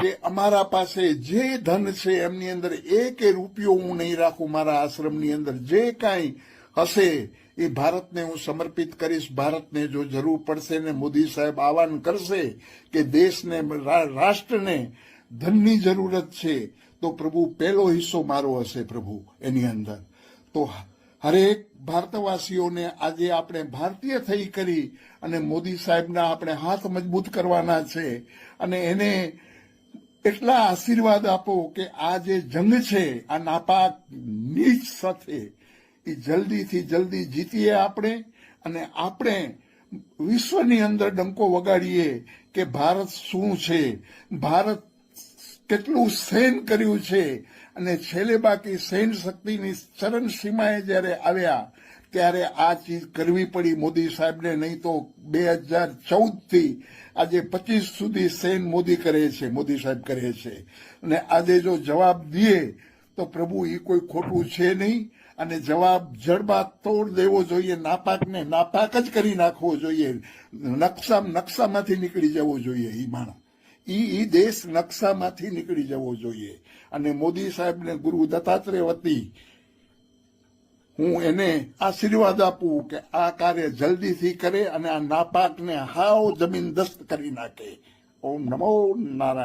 કે અમારા પાસે જે ધન છે, એમની અંદર એક રૂપિયો હું નહીં રાખું, મારા આશ્રમની અંદર જે કાંઈ હશે, એ ભારતને હું સમર્પિત કરીશ. ભારતને જો જરૂર પડશે ને મોદી સાહેબ આહવાન કરશે કે દેશને રાષ્ટ્રને ધનની જરૂરત છે, તો પ્રભુ પહેલો હિસ્સો મારો હશે પ્રભુ, એની અંદર. તો હરેક ભારતવાસીઓને આજે આપણે ભારતીય થઈ કરી અને મોદી સાહેબના આપણે હાથ મજબૂત કરવાના છે અને એને એટલા આશીર્વાદ આપો કે આ જે જંગ છે, આ નાપાક નીચ સાથે એ જલ્દીથી જલ્દી જીતીએ આપણે અને આપણે વિશ્વની અંદર ડંકો વગાડીએ કે ભારત શું છે, ભારત કેટલું સહન કર્યું છે અને છેલ્લે બાકી સહન શક્તિની ચરણ સીમાએ જ્યારે આવ્યા ત્યારે આ ચીજ કરવી પડી મોદી સાહેબને, નહીં તો બે હજાર ચૌદથી આજે પચીસ સુધી સેન મોદી કરે છે, મોદી સાહેબ કરે છે. અને આજે જો જવાબ દઈએ તો પ્રભુ એ કોઈ ખોટું છે નહીં. અને જવાબ જડબા તોડ દેવો જોઈએ, નાપાકને નાપાક જ કરી નાખવો જોઈએ. નકશા નકશામાંથી નીકળી જવો જોઈએ એ માણસ. ઈ દેશ નકશામાંથી નીકળી જવો જોઈએ. અને મોદી સાહેબને ગુરુ દત્તાત્રેય વતી હું એને આશીર્વાદ આપું કે આ કાર્ય જલ્દીથી કરે અને આ નાપાકને હાવ જમીન દસ્ત કરી નાખે. ઓમ નમો નારાયણ.